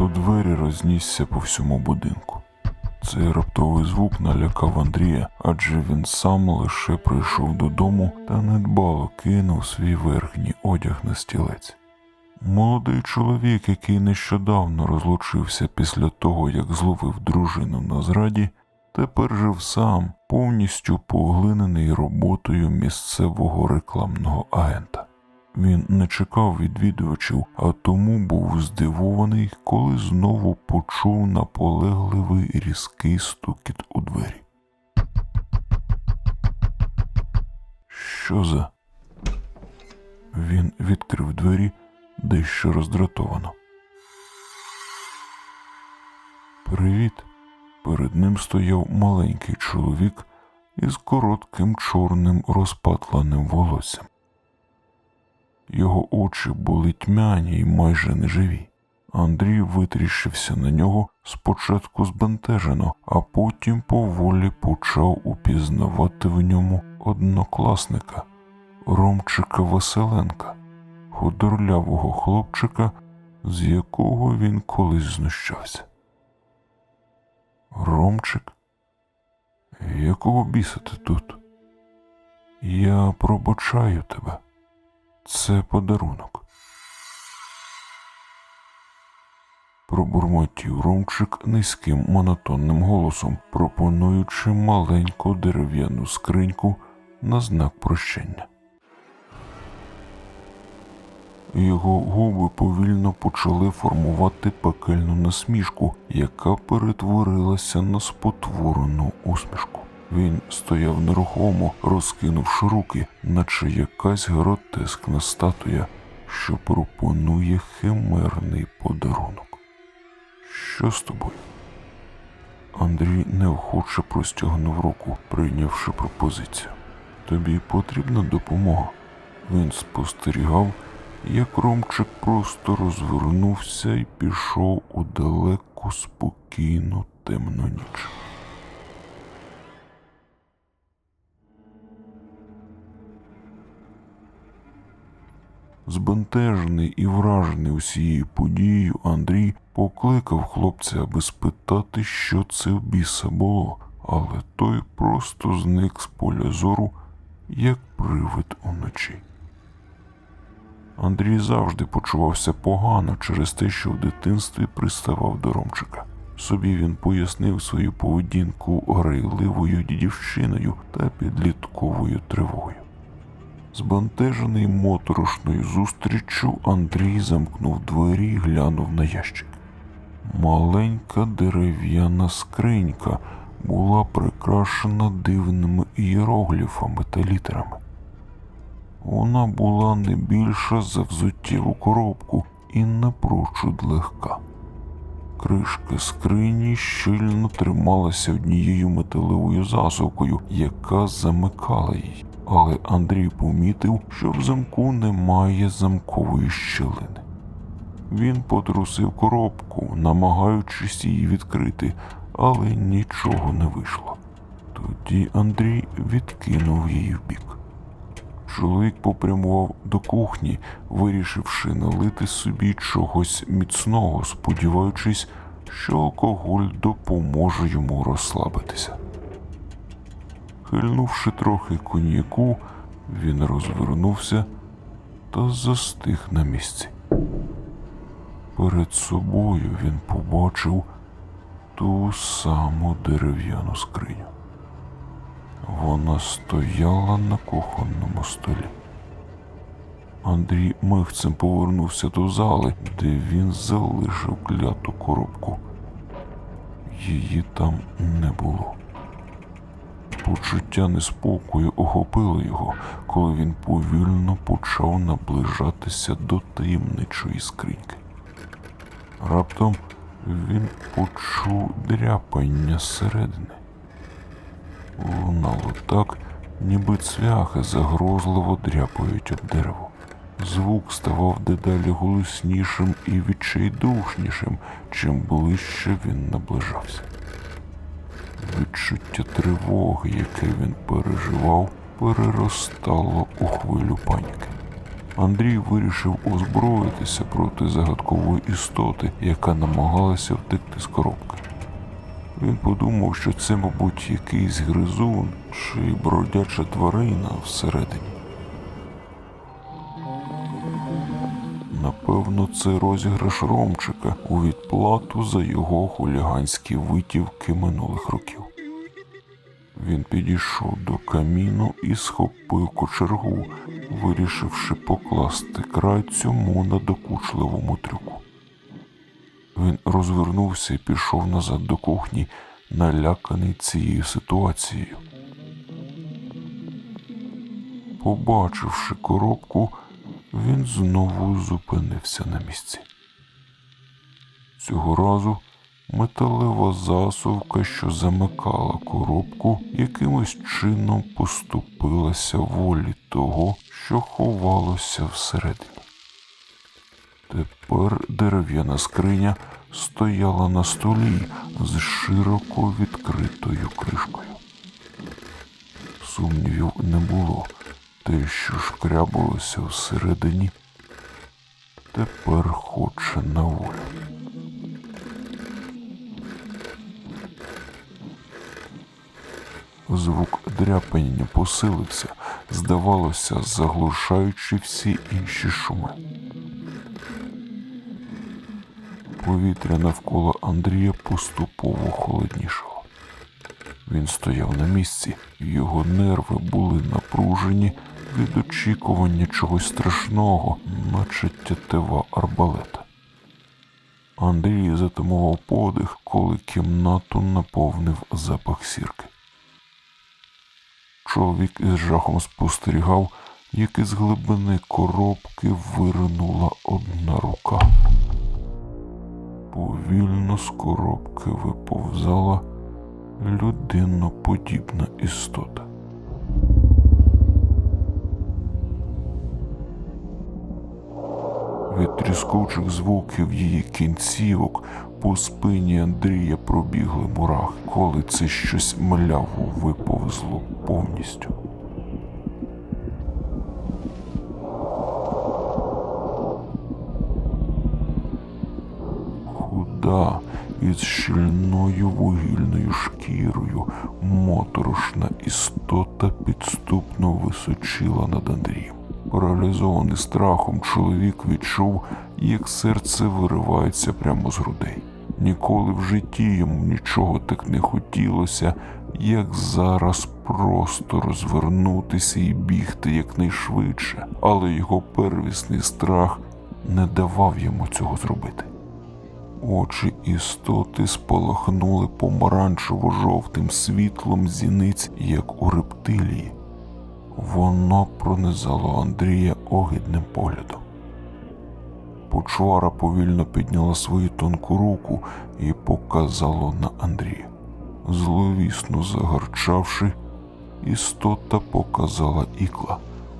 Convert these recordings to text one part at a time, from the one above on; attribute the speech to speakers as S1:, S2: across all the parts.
S1: У двері рознісся по всьому будинку. Цей раптовий звук налякав Андрія, адже він сам лише прийшов додому та недбало кинув свій верхній одяг на стілець. Молодий чоловік, який нещодавно розлучився після того, як зловив дружину на зраді, тепер жив сам, повністю поглинений роботою місцевого рекламного агента. Він не чекав відвідувачів, а тому був здивований, коли знову почув наполегливий різкий стукіт у двері. Що за? Він відкрив двері дещо роздратовано. Привіт. Перед ним стояв маленький чоловік із коротким чорним розпатланим волоссям. Його очі були тьмяні й майже неживі. Андрій витріщився на нього спочатку збентежено, а потім поволі почав упізнавати в ньому однокласника Ромчика Василенка, худорлявого хлопчика, з якого він колись знущався. Ромчик? Якого біса ти тут? Я пробачаю тебе. Це подарунок. Пробурмотів Ромчик низьким монотонним голосом, пропонуючи маленьку дерев'яну скриньку на знак прощення. Його губи повільно почали формувати пекельну насмішку, яка перетворилася на спотворену усмішку. Він стояв нерухомо, розкинувши руки, наче якась гротескна статуя, що пропонує химерний подарунок. Що з тобою? Андрій неохоче простягнув руку, прийнявши пропозицію. Тобі потрібна допомога. Він спостерігав, як Ромчик просто розвернувся і пішов у далеку спокійну темну ніч. Збентежений і вражений усією подією, Андрій покликав хлопця, аби спитати, що це в біса було, але той просто зник з поля зору, як привид уночі. Андрій завжди почувався погано через те, що в дитинстві приставав до Ромчика. Собі він пояснив свою поведінку грайливою дідівщиною та підлітковою тривогою. Збентежений моторошною зустріччю, Андрій замкнув двері і глянув на ящик. Маленька дерев'яна скринька була прикрашена дивними ієрогліфами та літерами. Вона була не більша за взуттєву коробку і напрочуд легка. Кришка скрині щільно трималася однією металевою засувкою, яка замикала її. Але Андрій помітив, що в замку немає замкової щілини. Він потрусив коробку, намагаючись її відкрити, але нічого не вийшло. Тоді Андрій відкинув її вбік. Чоловік попрямував до кухні, вирішивши налити собі чогось міцного, сподіваючись, що алкоголь допоможе йому розслабитися. Хильнувши трохи коньяку, він розвернувся та застиг на місці. Перед собою він побачив ту саму дерев'яну скриню. Вона стояла на кухонному столі. Андрій михцем повернувся до зали, де він залишив кляту коробку. Її там не було. Почуття неспокою охопило його, коли він повільно почав наближатися до таємничої скриньки. Раптом він почув дряпання зсередини. Лунало так, ніби цвяхи загрозливо дряпають об дерево. Звук ставав дедалі голоснішим і відчайдушнішим, чим ближче він наближався. Відчуття тривоги, яке він переживав, переростало у хвилю паніки. Андрій вирішив озброїтися проти загадкової істоти, яка намагалася втекти з коробки. Він подумав, що це, мабуть, якийсь гризун чи бродяча тварина всередині. Напевно, це розіграш Ромчика у відплату за його хуліганські витівки минулих років. Він підійшов до каміну і схопив кочергу, вирішивши покласти край цьому надокучливому трюку. Він розвернувся і пішов назад до кухні, наляканий цією ситуацією. Побачивши коробку, він знову зупинився на місці. Цього разу металева засувка, що замикала коробку, якимось чином поступилася волі того, що ховалося всередині. Тепер дерев'яна скриня стояла на столі з широко відкритою кришкою. Сумнівів не було. Те, що шкрябалося всередині, тепер хоче на волю. Звук дряпання посилився, здавалося, заглушаючи всі інші шуми. Повітря навколо Андрія поступово холоднішало. Він стояв на місці, його нерви були напружені від очікування чогось страшного, наче тятива арбалета. Андрій затамував подих, коли кімнату наповнив запах сірки. Чоловік із жахом спостерігав, як із глибини коробки виринула одна рука. Повільно з коробки виповзала людиноподібна істота. Від тріскучих звуків її кінцівок по спині Андрія пробігли мурахи, коли це щось мляво виповзло повністю. Худа із щільною вугільною шкірою моторошна істота підступно височила над Андрієм. Паралізований страхом, чоловік відчув, як серце виривається прямо з грудей. Ніколи в житті йому нічого так не хотілося, як зараз просто розвернутися і бігти якнайшвидше, але його первісний страх не давав йому цього зробити. Очі істоти спалахнули помаранчево-жовтим світлом зіниць, як у рептилії. Воно пронизало Андрія огидним поглядом. Почвара повільно підняла свою тонку руку і показало на Андрія. Зловісно загарчавши, істота показала ікла,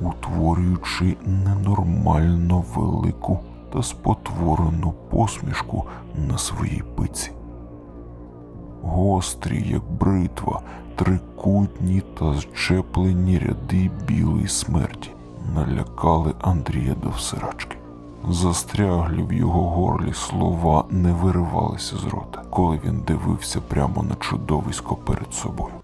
S1: утворюючи ненормально велику та спотворену посмішку на своїй пиці. Гострі, як бритва, трикутні та зчеплені ряди білої смерті налякали Андрія до всирачки. Застряглі в його горлі слова не виривалися з рота, коли він дивився прямо на чудовисько перед собою.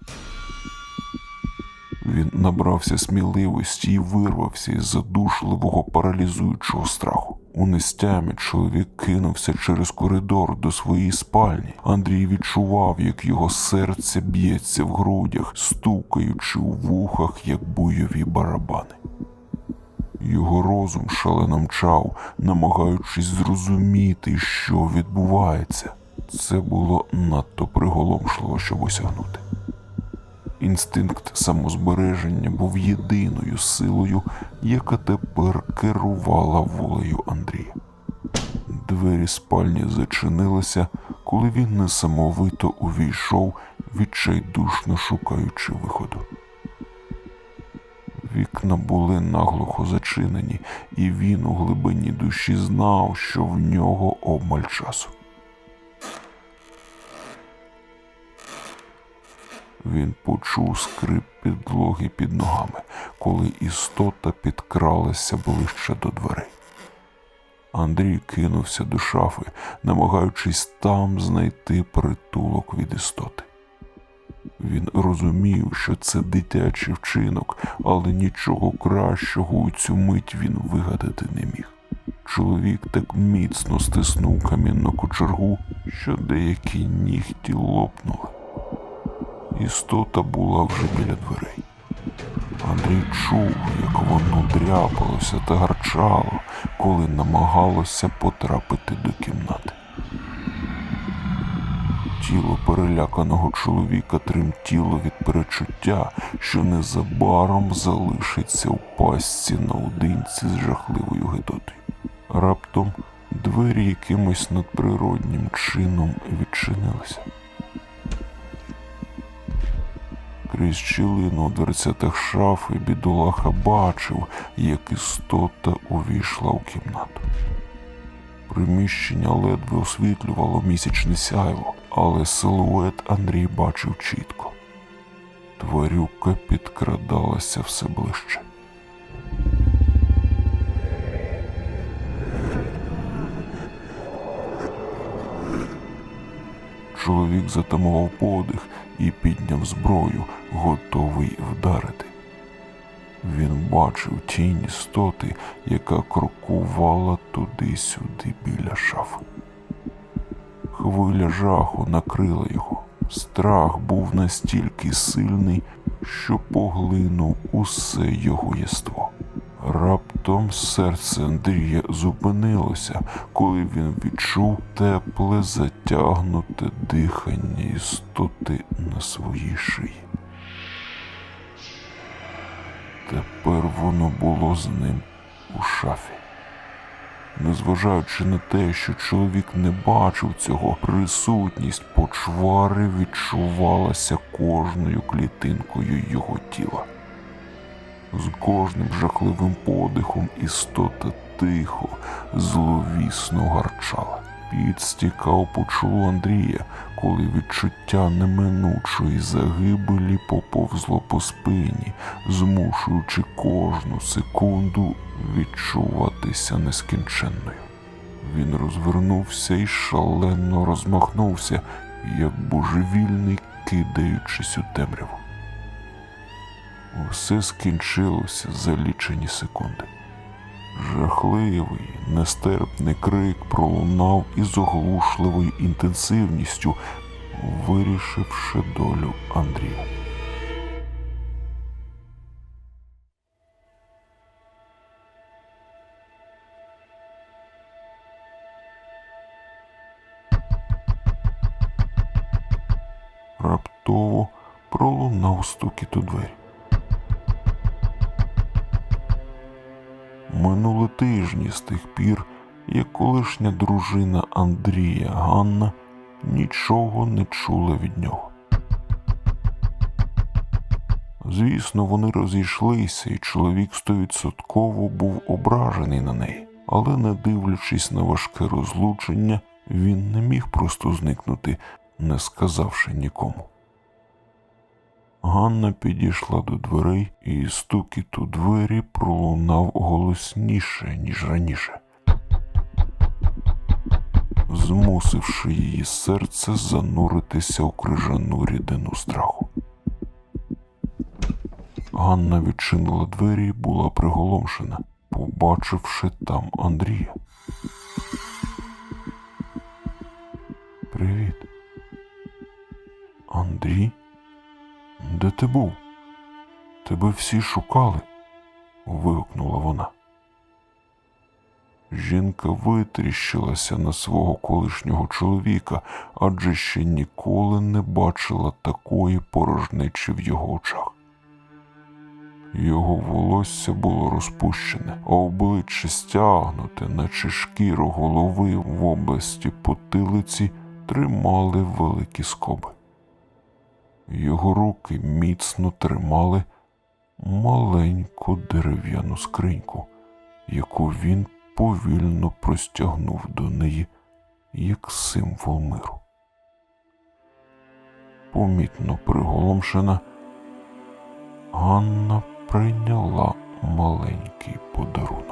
S1: Він набрався сміливості і вирвався із задушливого паралізуючого страху. У нестямі чоловік кинувся через коридор до своєї спальні. Андрій відчував, як його серце б'ється в грудях, стукаючи у вухах, як бойові барабани. Його розум шалено мчав, намагаючись зрозуміти, що відбувається. Це було надто приголомшливо, щоб осягнути. Інстинкт самозбереження був єдиною силою, яка тепер керувала волею Андрія. Двері спальні зачинилися, коли він несамовито увійшов, відчайдушно шукаючи виходу. Вікна були наглухо зачинені, і він у глибині душі знав, що в нього обмаль часу. Він почув скрип підлоги під ногами, коли істота підкралася ближче до дверей. Андрій кинувся до шафи, намагаючись там знайти притулок від істоти. Він розумів, що це дитячий вчинок, але нічого кращого у цю мить він вигадати не міг. Чоловік так міцно стиснув камінну кочергу, що деякі нігті лопнули. Істота була вже біля дверей. Андрій чув, як воно дряпалося та гарчало, коли намагалося потрапити до кімнати. Тіло переляканого чоловіка тремтіло від перечуття, що незабаром залишиться в пастці наодинці з жахливою гидотою. Раптом двері якимось надприроднім чином відчинилися. Щілину у дверцятах шафи бідолаха бачив, як істота увійшла в кімнату. Приміщення ледве освітлювало місячне сяйво, але силует Андрій бачив чітко. Тварюка підкрадалася все ближче. Чоловік затамував подих і підняв зброю, готовий вдарити. Він бачив тінь істоти, яка крокувала туди-сюди біля шафи. Хвиля жаху накрила його. Страх був настільки сильний, що поглинув усе його єство. Раптом серце Андрія зупинилося, коли він відчув тепле затягнуте дихання істоти на своїй шиї. Тепер воно було з ним у шафі. Незважаючи на те, що чоловік не бачив цього, присутність почвари відчувалася кожною клітинкою його тіла. З кожним жахливим подихом істота тихо, зловісно гарчала. Під стікав по Андрія, коли відчуття неминучої загибелі поповзло по спині, змушуючи кожну секунду відчуватися нескінченною. Він розвернувся і шалено розмахнувся, як божевільний, кидаючись у темряву. Усе скінчилося за лічені секунди. Жахливий, нестерпний крик пролунав із оглушливою інтенсивністю, вирішивши долю Андрія. Раптово пролунав стукіт у двері. Минули тижні з тих пір, як колишня дружина Андрія Ганна нічого не чула від нього. Звісно, вони розійшлися, і чоловік стовідсотково був ображений на неї, але, не дивлячись на важке розлучення, він не міг просто зникнути, не сказавши нікому. Ганна підійшла до дверей, і стукіт у двері пролунав голосніше, ніж раніше, змусивши її серце зануритися у крижану рідину страху. Ганна відчинила двері і була приголомшена, побачивши там Андрія. Привіт. Андрій? Ти був? Тебе всі шукали. вигукнула вона. Жінка витріщилася на свого колишнього чоловіка, адже ще ніколи не бачила такої порожнечі в його очах. Його волосся було розпущене, а обличчя стягнуте, наче шкіру голови в області потилиці тримали великі скоби. Його руки міцно тримали маленьку дерев'яну скриньку, яку він повільно простягнув до неї як символ миру. помітно приголомшена, Ганна прийняла маленький подарунок.